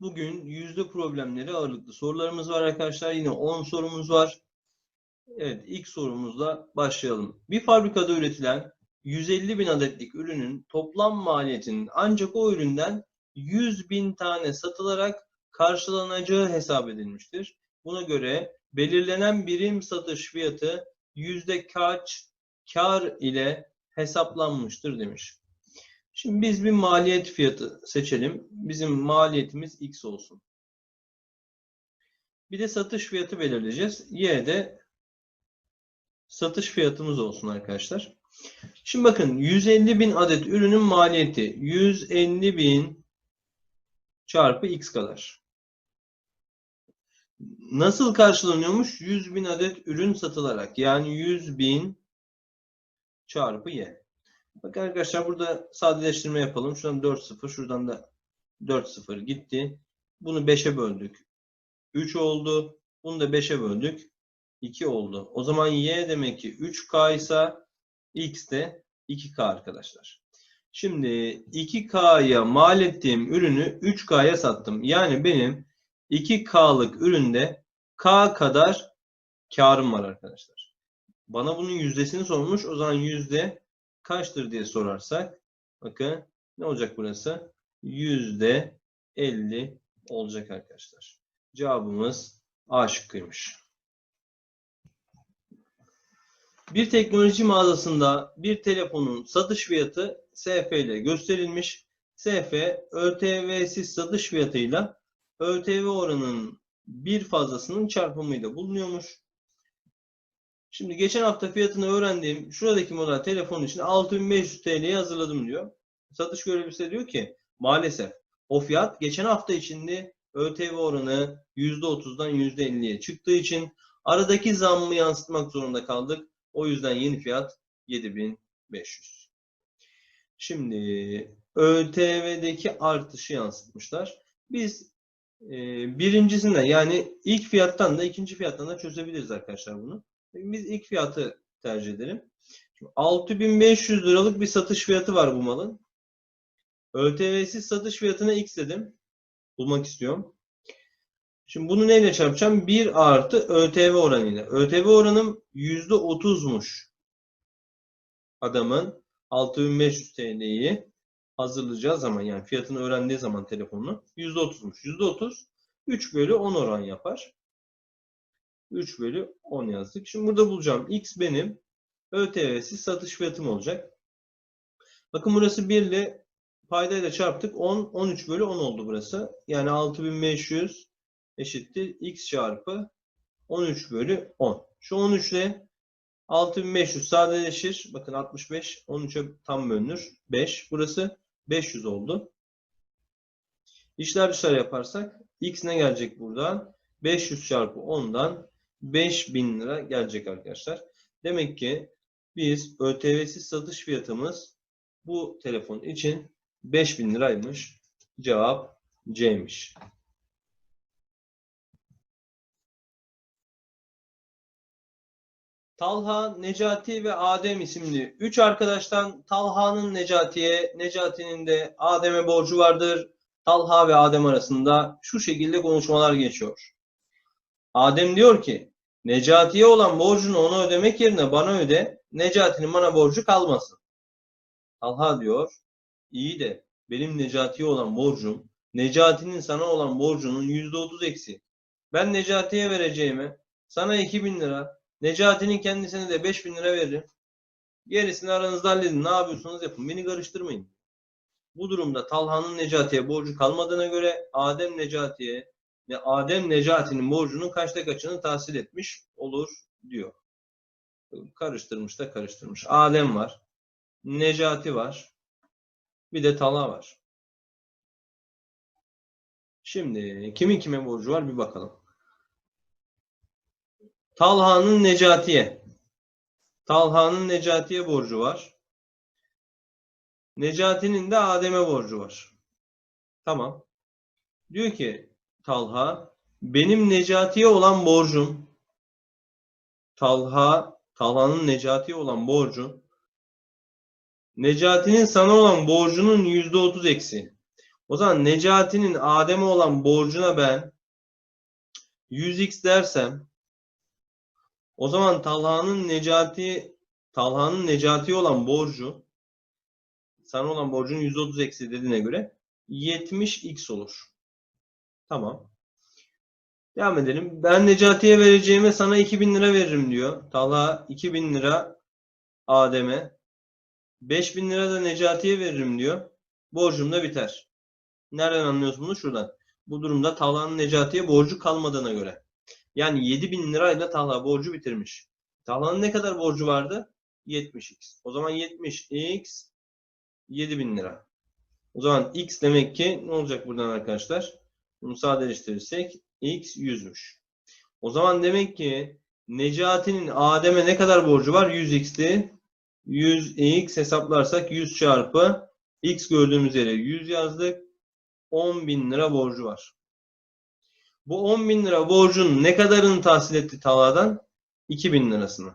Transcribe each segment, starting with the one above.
Bugün yüzde problemleri ağırlıklı sorularımız var arkadaşlar. Yine 10 sorumuz var. Evet ilk sorumuzla başlayalım. Bir fabrikada üretilen 150 bin adetlik ürünün toplam maliyetinin ancak o üründen 100 bin tane satılarak karşılanacağı hesap edilmiştir. Buna göre belirlenen birim satış fiyatı yüzde kaç kar ile hesaplanmıştır demiş. Şimdi biz bir maliyet fiyatı seçelim. Bizim maliyetimiz X olsun. Bir de satış fiyatı belirleyeceğiz. Y de satış fiyatımız olsun arkadaşlar. Şimdi bakın 150 bin adet ürünün maliyeti 150 bin çarpı X kadar. Nasıl karşılanıyormuş? 100 bin adet ürün satılarak. Yani 100 bin çarpı Y. Bak arkadaşlar burada sadeleştirme yapalım. Şuradan 4 0, şuradan da 4 0 gitti. Bunu 5'e böldük. 3 oldu. Bunu da 5'e böldük. 2 oldu. O zaman y demek ki 3k ise x de 2k arkadaşlar. Şimdi 2k'ya mal ettiğim ürünü 3k'ya sattım. Yani benim 2k'lık üründe k kadar karım var arkadaşlar. Bana bunun yüzdesini sormuş. O zaman yüzde kaçtır diye sorarsak bakın ne olacak burası? Yüzde 50 olacak arkadaşlar. Cevabımız A şıkkıymış. Bir teknoloji mağazasında bir telefonun satış fiyatı SF ile gösterilmiş. SF ÖTV'siz satış fiyatıyla ÖTV oranının bir fazlasının çarpımıyla bulunuyormuş. Şimdi geçen hafta fiyatını öğrendiğim şuradaki model telefon için 6500 TL'ye hazırladım diyor. Satış görevlisi diyor ki maalesef o fiyat geçen hafta içinde ÖTV oranı %30'dan %50'ye çıktığı için aradaki zammı yansıtmak zorunda kaldık. O yüzden yeni fiyat 7500. Şimdi ÖTV'deki artışı yansıtmışlar. Biz e, birincisinden yani ilk fiyattan da ikinci fiyattan da çözebiliriz arkadaşlar bunu. Biz ilk fiyatı tercih edelim. Şimdi 6500 liralık bir satış fiyatı var bu malın. ÖTV'siz satış fiyatına X dedim. Bulmak istiyorum. Şimdi bunu neyle çarpacağım? 1 artı ÖTV oranıyla. ÖTV oranım %30'muş. Adamın 6500 TL'yi hazırlayacağı zaman yani fiyatını öğrendiği zaman telefonunu %30'muş. %30 3 bölü 10 oran yapar. 3 bölü 10 yazdık. Şimdi burada bulacağım. X benim ÖTV'siz satış fiyatım olacak. Bakın burası 1 ile paydayla çarptık. 10, 13 bölü 10 oldu burası. Yani 6500 eşittir. X çarpı 13 bölü 10. Şu 13 ile 6500 sadeleşir. Bakın 65, 13'e tam bölünür. 5. Burası 500 oldu. İşler dışarı yaparsak X ne gelecek buradan? 500 çarpı 10'dan 5000 lira gelecek arkadaşlar. Demek ki biz ÖTV'siz satış fiyatımız bu telefon için 5000 liraymış. Cevap C'ymiş. Talha, Necati ve Adem isimli 3 arkadaştan Talha'nın Necati'ye, Necati'nin de Adem'e borcu vardır. Talha ve Adem arasında şu şekilde konuşmalar geçiyor. Adem diyor ki Necati'ye olan borcunu ona ödemek yerine bana öde. Necati'nin bana borcu kalmasın. Talha diyor iyi de benim Necati'ye olan borcum Necati'nin sana olan borcunun %30 eksi. Ben Necati'ye vereceğime sana 2000 lira Necati'nin kendisine de 5000 lira veririm. Gerisini aranızda halledin. Ne yapıyorsunuz yapın. Beni karıştırmayın. Bu durumda Talha'nın Necati'ye borcu kalmadığına göre Adem Necati'ye ve Adem Necati'nin borcunun kaçta kaçını tahsil etmiş olur diyor. Karıştırmış da karıştırmış. Adem var. Necati var. Bir de Talha var. Şimdi kimin kime borcu var bir bakalım. Talha'nın Necati'ye. Talha'nın Necati'ye borcu var. Necati'nin de Adem'e borcu var. Tamam. Diyor ki Talha, benim Necati'ye olan borcum Talha, Talha'nın Necati'ye olan borcu Necati'nin sana olan borcunun yüzde otuz eksi. O zaman Necati'nin Adem'e olan borcuna ben 100x dersem o zaman Talha'nın Necati Talha'nın Necati'ye olan borcu sana olan borcun 130 eksi dediğine göre 70x olur. Tamam. Devam edelim. Ben Necati'ye vereceğime sana 2000 lira veririm diyor. Talha 2000 lira Adem'e. 5000 lira da Necati'ye veririm diyor. Borcum da biter. Nereden anlıyorsun bunu? Şuradan. Bu durumda Talha'nın Necati'ye borcu kalmadığına göre. Yani 7000 lirayla Talha borcu bitirmiş. Talha'nın ne kadar borcu vardı? 70x. O zaman 70x 7000 lira. O zaman x demek ki ne olacak buradan arkadaşlar? Bunu sadeleştirirsek x 100'müş. O zaman demek ki Necati'nin Adem'e ne kadar borcu var? 100x'ti. 100x hesaplarsak 100 çarpı x gördüğümüz yere 100 yazdık. 10.000 lira borcu var. Bu 10.000 lira borcun ne kadarını tahsil etti Talha'dan? 2.000 lirasını.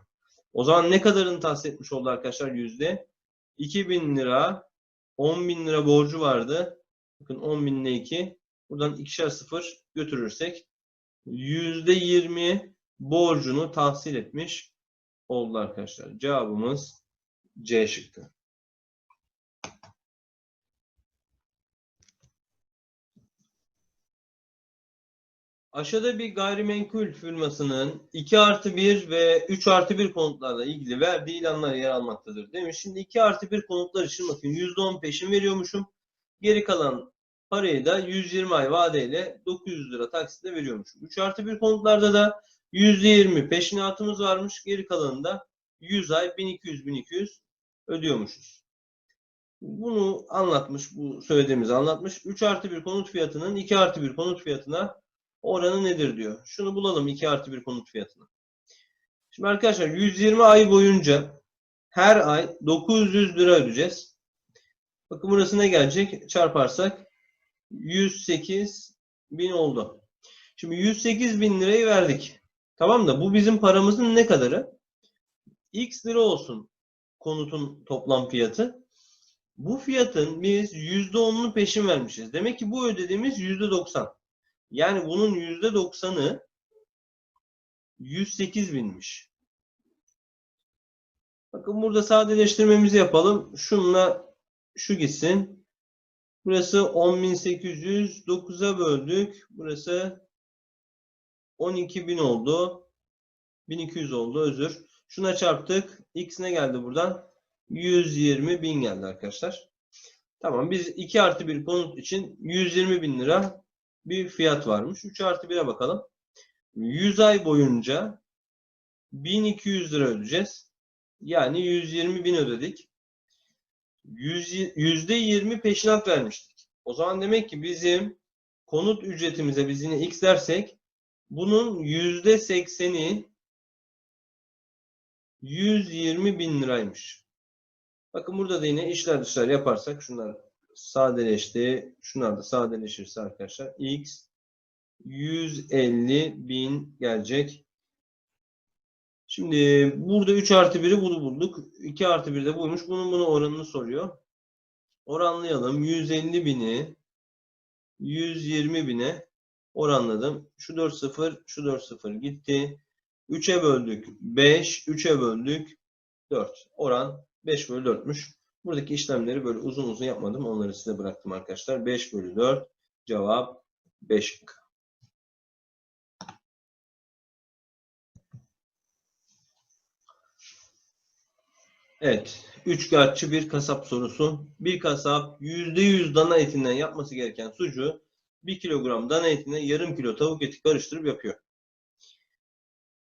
O zaman ne kadarını tahsil etmiş oldu arkadaşlar yüzde? 2.000 lira 10.000 lira borcu vardı. Bakın 10.000 ile 2. Buradan ikişer sıfır götürürsek %20 borcunu tahsil etmiş oldu arkadaşlar. Cevabımız C şıkkı. Aşağıda bir gayrimenkul firmasının 2 artı 1 ve 3 artı 1 konutlarla ilgili verdiği ilanlar yer almaktadır demiş. Şimdi 2 artı 1 konutlar için bakın %10 peşin veriyormuşum. Geri kalan parayı da 120 ay vadeyle 900 lira taksitle veriyormuşum. 3 artı 1 konutlarda da %20 peşinatımız varmış. Geri kalanını da 100 ay 1200-1200 ödüyormuşuz. Bunu anlatmış, bu söylediğimizi anlatmış. 3 artı 1 konut fiyatının 2 artı 1 konut fiyatına oranı nedir diyor. Şunu bulalım 2 artı 1 konut fiyatını. Şimdi arkadaşlar 120 ay boyunca her ay 900 lira ödeyeceğiz. Bakın burası ne gelecek? Çarparsak 108 bin oldu. Şimdi 108 bin lirayı verdik. Tamam da bu bizim paramızın ne kadarı? X lira olsun konutun toplam fiyatı. Bu fiyatın biz %10'unu peşin vermişiz. Demek ki bu ödediğimiz %90. Yani bunun %90'ı 108 binmiş. Bakın burada sadeleştirmemizi yapalım. Şunla şu gitsin. Burası 10.800. 9'a böldük. Burası 12.000 oldu. 1200 oldu özür. Şuna çarptık. X ne geldi buradan? 120 bin geldi arkadaşlar. Tamam biz 2 artı 1 konut için 120 bin lira bir fiyat varmış. 3 artı 1'e bakalım. 100 ay boyunca 1200 lira ödeyeceğiz. Yani 120 bin ödedik. %20 peşinat vermiştik. O zaman demek ki bizim konut ücretimize biz yine x dersek bunun %80'i 120 bin liraymış. Bakın burada da yine işler dışlar yaparsak şunlar sadeleşti. Şunlar da sadeleşirse arkadaşlar x 150 bin gelecek. Şimdi burada 3 artı 1'i bunu bulduk. 2 artı 1 de buymuş. Bunun bunu oranını soruyor. Oranlayalım. 150 bini 120 bine oranladım. Şu 4 0, şu 4 0 gitti. 3'e böldük 5, 3'e böldük 4. Oran 5 bölü 4'müş. Buradaki işlemleri böyle uzun uzun yapmadım. Onları size bıraktım arkadaşlar. 5 bölü 4 cevap 5. Evet. Üçkağıtçı bir kasap sorusu. Bir kasap %100 dana etinden yapması gereken sucuğu 1 kilogram dana etine yarım kilo tavuk eti karıştırıp yapıyor.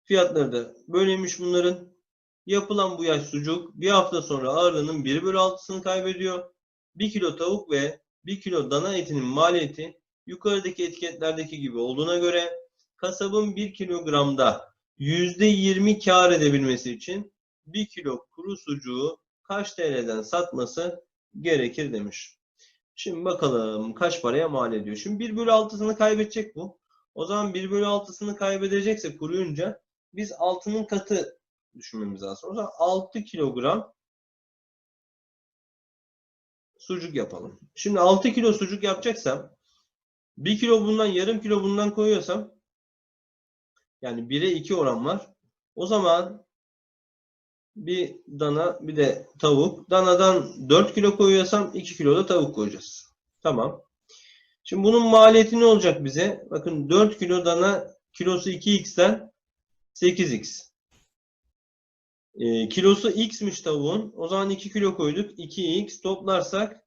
Fiyatları da böyleymiş bunların. Yapılan bu yaş sucuk bir hafta sonra ağırlığının 1 bölü 6'sını kaybediyor. 1 kilo tavuk ve 1 kilo dana etinin maliyeti yukarıdaki etiketlerdeki gibi olduğuna göre kasabın 1 kilogramda %20 kar edebilmesi için 1 kilo kuru sucuğu kaç TL'den satması gerekir demiş. Şimdi bakalım kaç paraya mal ediyor. Şimdi 1 bölü 6'sını kaybedecek bu. O zaman 1 bölü 6'sını kaybedecekse kuruyunca biz 6'nın katı düşünmemiz lazım. O zaman 6 kilogram sucuk yapalım. Şimdi 6 kilo sucuk yapacaksam 1 kilo bundan yarım kilo bundan koyuyorsam yani 1'e 2 oran var. O zaman bir dana bir de tavuk. Danadan 4 kilo koyuyorsam 2 kilo da tavuk koyacağız. Tamam. Şimdi bunun maliyeti ne olacak bize? Bakın 4 kilo dana kilosu 2x'ten 8x. Ee, kilosu x'miş tavuğun. O zaman 2 kilo koyduk. 2x toplarsak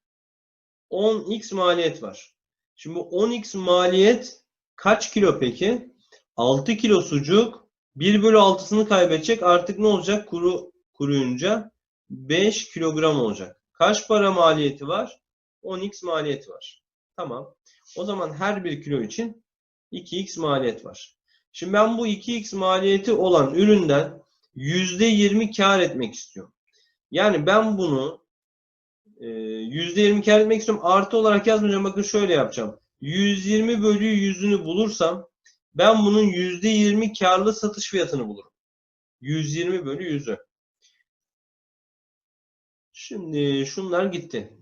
10x maliyet var. Şimdi bu 10x maliyet kaç kilo peki? 6 kilo sucuk 1 bölü 6'sını kaybedecek. Artık ne olacak? Kuru kuruyunca 5 kilogram olacak. Kaç para maliyeti var? 10x maliyeti var. Tamam. O zaman her 1 kilo için 2x maliyet var. Şimdi ben bu 2x maliyeti olan üründen %20 kar etmek istiyorum. Yani ben bunu e, %20 kar etmek istiyorum. Artı olarak yazmayacağım. Bakın şöyle yapacağım. 120 bölü 100'ünü bulursam ben bunun %20 karlı satış fiyatını bulurum. 120 bölü 100'ü. Şimdi şunlar gitti.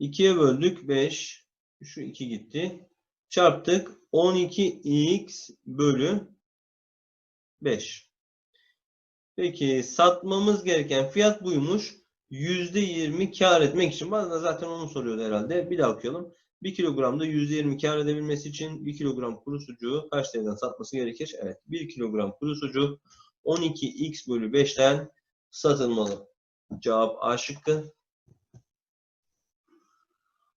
2'ye böldük 5. Şu 2 gitti. Çarptık 12x bölü 5. Peki satmamız gereken fiyat buymuş. %20 kar etmek için. Da zaten onu soruyordu herhalde. Bir daha okuyalım. 1 kilogramda %20 kar edebilmesi için 1 kilogram kuru sucuğu kaç TL'den satması gerekir? Evet. 1 kilogram kuru sucuk 12x bölü 5'ten satılmalı. Cevap A şıkkı.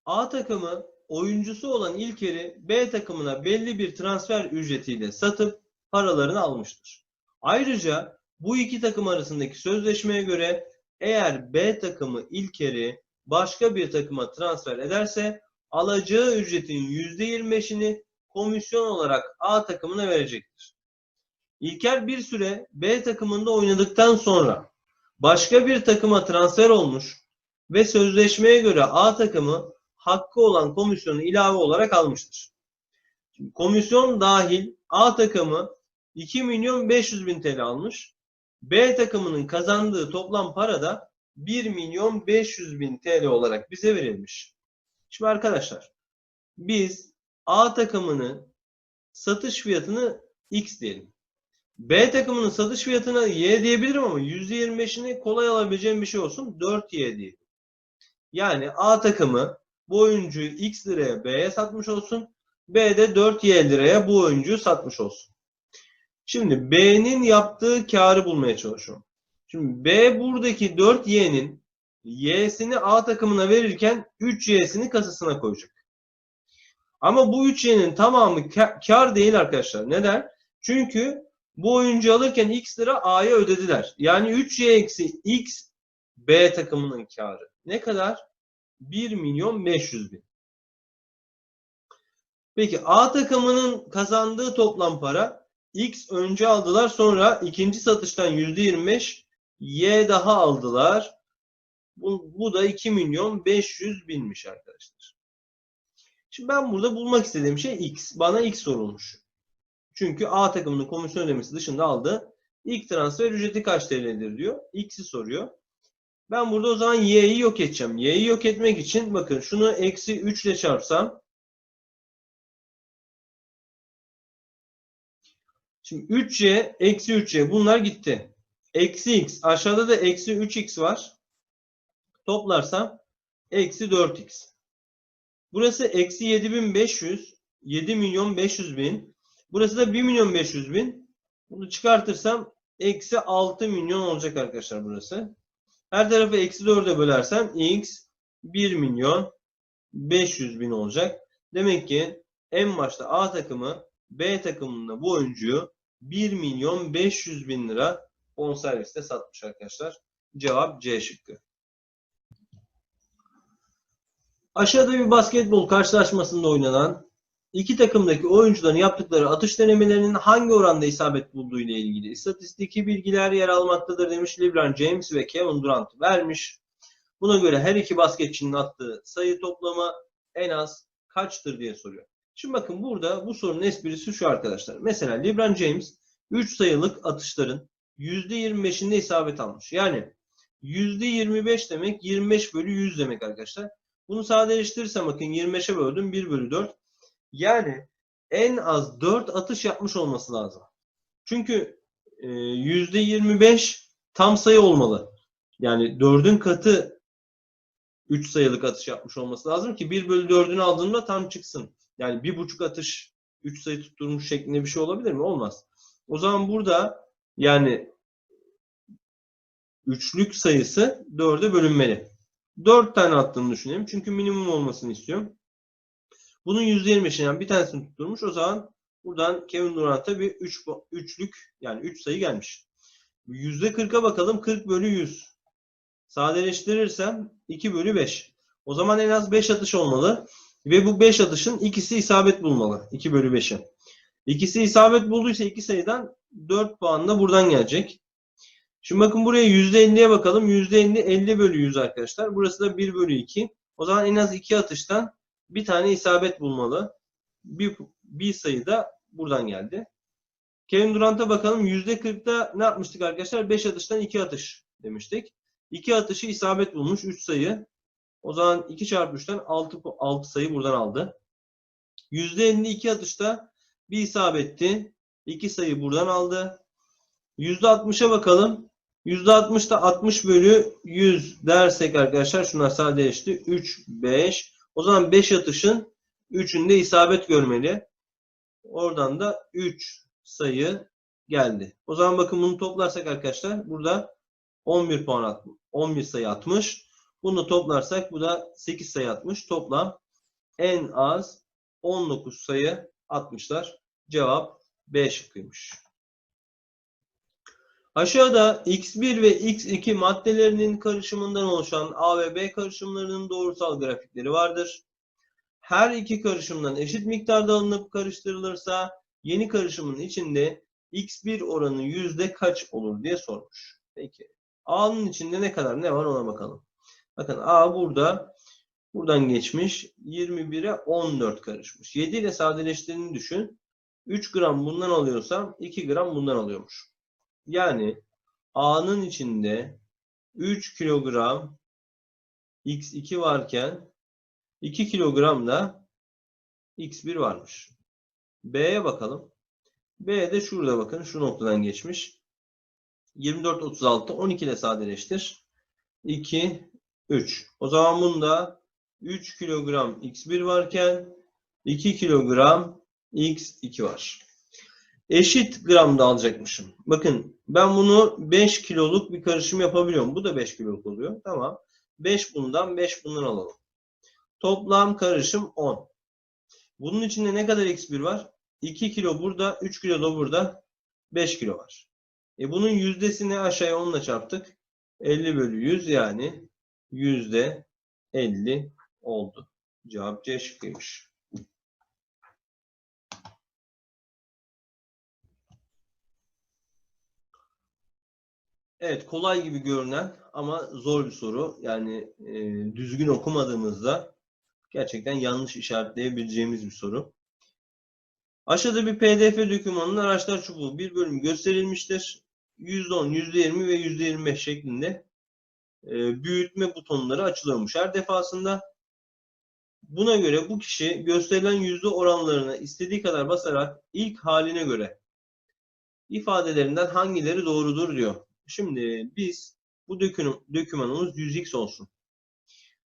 A takımı oyuncusu olan İlker'i B takımına belli bir transfer ücretiyle satıp paralarını almıştır. Ayrıca bu iki takım arasındaki sözleşmeye göre eğer B takımı İlker'i başka bir takıma transfer ederse alacağı ücretin %25'ini komisyon olarak A takımına verecektir. İlker bir süre B takımında oynadıktan sonra başka bir takıma transfer olmuş ve sözleşmeye göre A takımı hakkı olan komisyonu ilave olarak almıştır. Komisyon dahil A takımı 2 milyon 500 bin TL almış. B takımının kazandığı toplam para da 1 milyon 500 bin TL olarak bize verilmiş. Şimdi arkadaşlar biz A takımının satış fiyatını X diyelim. B takımının satış fiyatına Y diyebilirim ama %25'ini kolay alabileceğim bir şey olsun 4Y diyelim. Yani A takımı bu oyuncuyu X liraya B'ye satmış olsun. B de 4Y liraya bu oyuncuyu satmış olsun. Şimdi B'nin yaptığı karı bulmaya çalışıyorum. Şimdi B buradaki 4Y'nin Y'sini A takımına verirken 3Y'sini kasasına koyacak. Ama bu 3Y'nin tamamı kar değil arkadaşlar. Neden? Çünkü bu oyuncu alırken X lira A'ya ödediler. Yani 3Y eksi X B takımının karı. Ne kadar? 1 milyon 500 bin. Peki A takımının kazandığı toplam para X önce aldılar sonra ikinci satıştan %25 Y daha aldılar. Bu, bu da 2 milyon 500 binmiş arkadaşlar. Şimdi ben burada bulmak istediğim şey X. Bana X sorulmuş. Çünkü A takımının komisyon ödemesi dışında aldı. İlk transfer ücreti kaç TL'dir diyor. X'i soruyor. Ben burada o zaman y'yi yok edeceğim. Y'yi yok etmek için bakın şunu eksi 3 ile çarpsam. Şimdi 3y eksi 3y bunlar gitti. Eksi x aşağıda da eksi 3x var. Toplarsam eksi 4x. Burası eksi 7500. 7 milyon 500 bin. Burası da 1 milyon 500 bin. Bunu çıkartırsam eksi 6 milyon olacak arkadaşlar burası. Her tarafı eksi 4'e bölersem x 1 milyon 500 bin olacak. Demek ki en başta A takımı B takımında bu oyuncuyu 1 milyon 500 bin lira bonserviste satmış arkadaşlar. Cevap C şıkkı. Aşağıda bir basketbol karşılaşmasında oynanan iki takımdaki oyuncuların yaptıkları atış denemelerinin hangi oranda isabet bulduğu ile ilgili istatistiki bilgiler yer almaktadır demiş. LeBron James ve Kevin Durant vermiş. Buna göre her iki basketçinin attığı sayı toplamı en az kaçtır diye soruyor. Şimdi bakın burada bu sorunun esprisi şu arkadaşlar. Mesela LeBron James 3 sayılık atışların %25'inde isabet almış. Yani %25 demek 25 bölü 100 demek arkadaşlar. Bunu sadeleştirirsem bakın 25'e böldüm 1 bölü 4. Yani en az 4 atış yapmış olması lazım. Çünkü e, %25 tam sayı olmalı. Yani 4'ün katı 3 sayılık atış yapmış olması lazım ki 1 bölü 4'ünü aldığımda tam çıksın. Yani bir buçuk atış 3 sayı tutturmuş şeklinde bir şey olabilir mi? Olmaz. O zaman burada yani üçlük sayısı 4'e bölünmeli. 4 tane attığını düşünelim. Çünkü minimum olmasını istiyorum. Bunun %25'ini yani bir tanesini tutturmuş. O zaman buradan Kevin Durant'a bir 3 üçlük yani 3 sayı gelmiş. %40'a bakalım. 40 bölü 100. Sadeleştirirsem 2 bölü 5. O zaman en az 5 atış olmalı. Ve bu 5 atışın ikisi isabet bulmalı. 2 bölü 5'e. İkisi isabet bulduysa iki sayıdan 4 puan da buradan gelecek. Şimdi bakın buraya %50'ye bakalım. %50 50 bölü 100 arkadaşlar. Burası da 1 bölü 2. O zaman en az 2 atıştan bir tane isabet bulmalı. Bir, bir sayı da buradan geldi. Kevin Durant'a bakalım. %40'da ne yapmıştık arkadaşlar? 5 atıştan 2 atış demiştik. 2 atışı isabet bulmuş. 3 sayı. O zaman 2 çarpı 3'ten 6, 6 sayı buradan aldı. %52 atışta bir isabetti. 2 sayı buradan aldı. %60'a bakalım. %60'da 60 bölü 100 dersek arkadaşlar şunlar sadeleşti. 3, 5. O zaman 5 atışın 3'ünde isabet görmeli. Oradan da 3 sayı geldi. O zaman bakın bunu toplarsak arkadaşlar burada 11 puan atmış. 11 sayı atmış. Bunu toplarsak bu da 8 sayı atmış. Toplam en az 19 sayı atmışlar. Cevap B şıkkıymış. Aşağıda X1 ve X2 maddelerinin karışımından oluşan A ve B karışımlarının doğrusal grafikleri vardır. Her iki karışımdan eşit miktarda alınıp karıştırılırsa yeni karışımın içinde X1 oranı yüzde kaç olur diye sormuş. Peki. A'nın içinde ne kadar ne var ona bakalım. Bakın A burada buradan geçmiş 21'e 14 karışmış. 7 ile sadeleştiğini düşün. 3 gram bundan alıyorsam 2 gram bundan alıyormuş. Yani A'nın içinde 3 kilogram X2 varken 2 kilogram da X1 varmış. B'ye bakalım. B de şurada bakın şu noktadan geçmiş. 24, 36, 12 ile sadeleştir. 2, 3. O zaman bunda 3 kilogram X1 varken 2 kilogram X2 var. Eşit gramda alacakmışım. Bakın ben bunu 5 kiloluk bir karışım yapabiliyorum. Bu da 5 kiloluk oluyor. Tamam. 5 bundan 5 bundan alalım. Toplam karışım 10. Bunun içinde ne kadar X1 var? 2 kilo burada, 3 kilo da burada, 5 kilo var. E bunun yüzdesini aşağıya 10 ile çarptık. 50 bölü 100 yani yüzde 50 oldu. Cevap C şıkkıymış. Evet kolay gibi görünen ama zor bir soru. Yani e, düzgün okumadığımızda gerçekten yanlış işaretleyebileceğimiz bir soru. Aşağıda bir pdf dokümanının araçlar çubuğu bir bölüm gösterilmiştir. %10, %20 ve %25 şeklinde e, büyütme butonları açılıyormuş her defasında. Buna göre bu kişi gösterilen yüzde oranlarını istediği kadar basarak ilk haline göre ifadelerinden hangileri doğrudur diyor. Şimdi biz bu dokümanımız 100x olsun.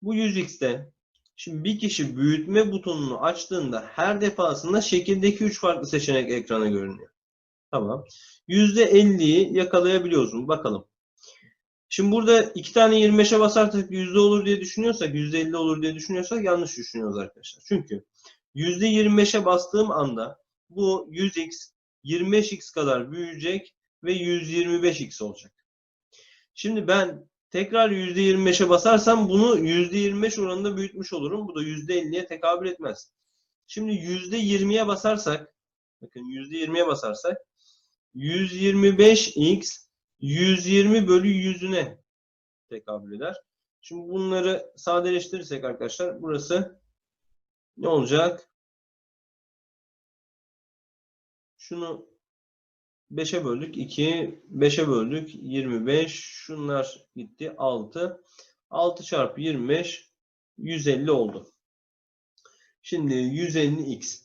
Bu 100x'te şimdi bir kişi büyütme butonunu açtığında her defasında şekildeki 3 farklı seçenek ekrana görünüyor. Tamam. %50'yi yakalayabiliyoruz mu? Bakalım. Şimdi burada iki tane 25'e basarsak yüzde olur diye düşünüyorsak, yüzde 50 olur diye düşünüyorsak yanlış düşünüyoruz arkadaşlar. Çünkü yüzde 25'e bastığım anda bu 100x 25x kadar büyüyecek ve 125x olacak. Şimdi ben tekrar %25'e basarsam bunu %25 oranında büyütmüş olurum. Bu da %50'ye tekabül etmez. Şimdi %20'ye basarsak bakın %20'ye basarsak 125x 120 bölü 100'üne tekabül eder. Şimdi bunları sadeleştirirsek arkadaşlar burası ne olacak? Şunu 5'e böldük 2, 5'e böldük 25. Şunlar gitti 6. 6 çarpı 25 150 oldu. Şimdi 150x.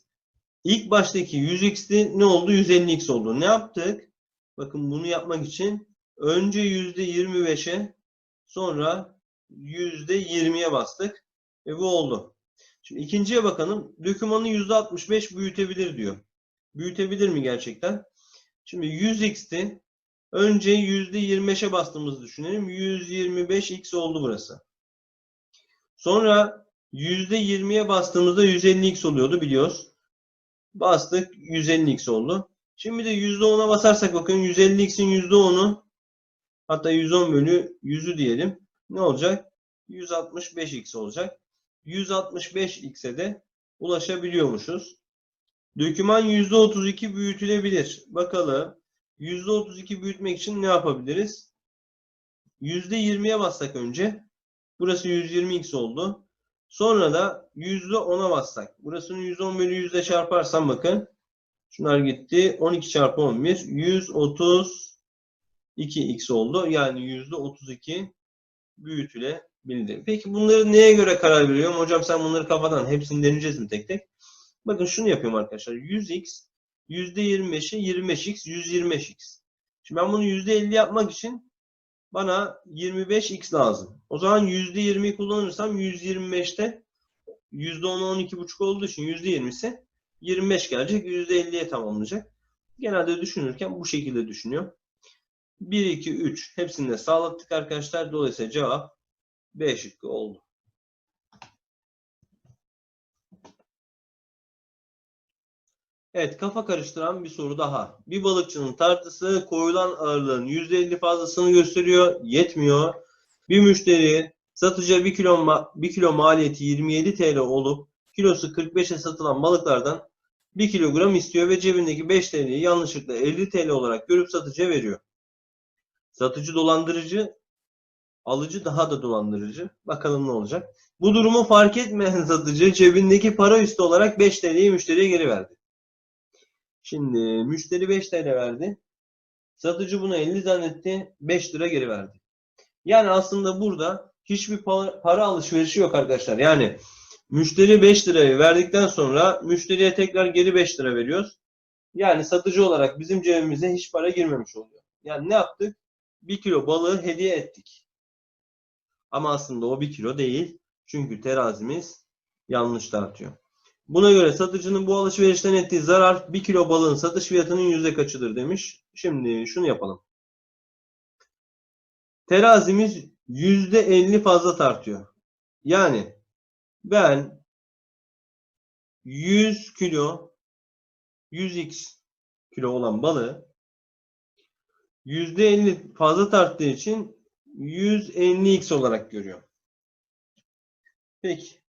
İlk baştaki 100x'ti ne oldu? 150x oldu. Ne yaptık? Bakın bunu yapmak için önce %25'e sonra %20'ye bastık ve bu oldu. Şimdi ikinciye bakalım. Dökümanı %65 büyütebilir diyor. Büyütebilir mi gerçekten? Şimdi 100x'ti. Önce %25'e bastığımızı düşünelim. 125x oldu burası. Sonra %20'ye bastığımızda 150x oluyordu biliyoruz. Bastık 150x oldu. Şimdi de %10'a basarsak bakın 150x'in %10'u hatta 110 bölü 100'ü diyelim. Ne olacak? 165x olacak. 165x'e de ulaşabiliyormuşuz. Döküman %32 büyütülebilir. Bakalım. %32 büyütmek için ne yapabiliriz? %20'ye bassak önce. Burası 120x oldu. Sonra da %10'a bassak. Burasını 110 bölü 100'e çarparsam bakın. Şunlar gitti. 12 çarpı 11. 132x oldu. Yani %32 büyütülebildi. Peki bunları neye göre karar veriyorum? Hocam sen bunları kafadan hepsini deneyeceğiz mi tek tek? Bakın şunu yapıyorum arkadaşlar. 100x %25'i 25x 125x. Şimdi ben bunu %50 yapmak için bana 25x lazım. O zaman %20'yi kullanırsam 125'te %10'u 12,5 olduğu için %20 ise 25 gelecek. %50'ye tamamlayacak. Genelde düşünürken bu şekilde düşünüyor. 1, 2, 3 hepsini de sağlattık arkadaşlar. Dolayısıyla cevap B şıkkı oldu. Evet kafa karıştıran bir soru daha. Bir balıkçının tartısı koyulan ağırlığın %50 fazlasını gösteriyor. Yetmiyor. Bir müşteri satıcıya 1 kilo, ma 1 kilo maliyeti 27 TL olup kilosu 45'e satılan balıklardan 1 kilogram istiyor ve cebindeki 5 TL'yi yanlışlıkla 50 TL olarak görüp satıcıya veriyor. Satıcı dolandırıcı, alıcı daha da dolandırıcı. Bakalım ne olacak. Bu durumu fark etmeyen satıcı cebindeki para üstü olarak 5 TL'yi müşteriye geri verdi. Şimdi müşteri 5 TL verdi. Satıcı bunu 50 zannetti. 5 lira geri verdi. Yani aslında burada hiçbir para, para alışverişi yok arkadaşlar. Yani müşteri 5 lirayı verdikten sonra müşteriye tekrar geri 5 lira veriyoruz. Yani satıcı olarak bizim cebimize hiç para girmemiş oluyor. Yani ne yaptık? 1 kilo balığı hediye ettik. Ama aslında o 1 kilo değil. Çünkü terazimiz yanlış tartıyor. Buna göre satıcının bu alışverişten ettiği zarar 1 kilo balığın satış fiyatının yüzde kaçıdır demiş. Şimdi şunu yapalım. Terazimiz yüzde 50 fazla tartıyor. Yani ben 100 kilo 100x kilo olan balığı yüzde 50 fazla tarttığı için 150x olarak görüyorum. Peki.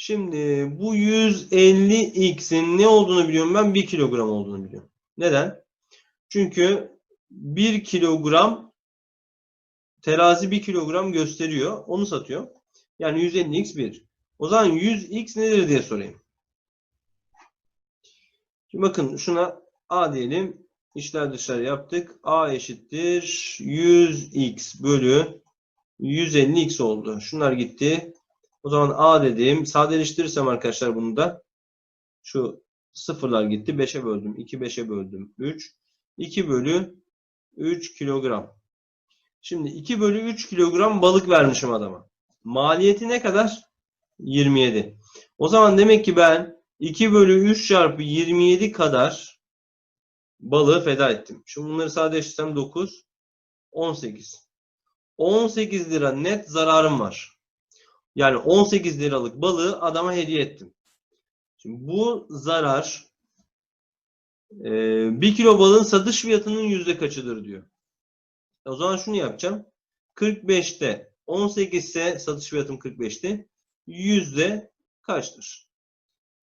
Şimdi bu 150x'in ne olduğunu biliyorum ben 1 kilogram olduğunu biliyorum. Neden? Çünkü 1 kilogram terazi 1 kilogram gösteriyor. Onu satıyor. Yani 150x 1. O zaman 100x nedir diye sorayım. Şimdi bakın şuna A diyelim. İşler dışarı yaptık. A eşittir 100x bölü 150x oldu. Şunlar gitti. O zaman A dediğim sadeleştirirsem arkadaşlar bunu da şu sıfırlar gitti. 5'e böldüm. 2 5'e böldüm. 3. 2 bölü 3 kilogram. Şimdi 2 bölü 3 kilogram balık vermişim adama. Maliyeti ne kadar? 27. O zaman demek ki ben 2 bölü 3 çarpı 27 kadar balığı feda ettim. Şimdi bunları sadeleştirsem 9, 18. 18 lira net zararım var. Yani 18 liralık balığı adama hediye ettim. Şimdi bu zarar e, 1 kilo balığın satış fiyatının yüzde kaçıdır diyor. O zaman şunu yapacağım. 45'te 18 ise satış fiyatım 45'ti. Yüzde kaçtır?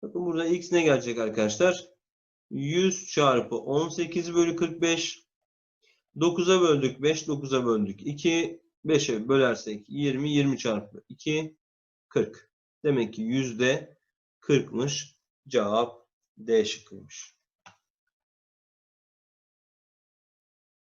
Bakın burada x ne gelecek arkadaşlar? 100 çarpı 18 bölü 45. 9'a böldük 5, 9'a böldük 2. 5'e bölersek 20, 20 çarpı 2, 40. Demek ki yüzde 40'mış. Cevap D şıkkıymış.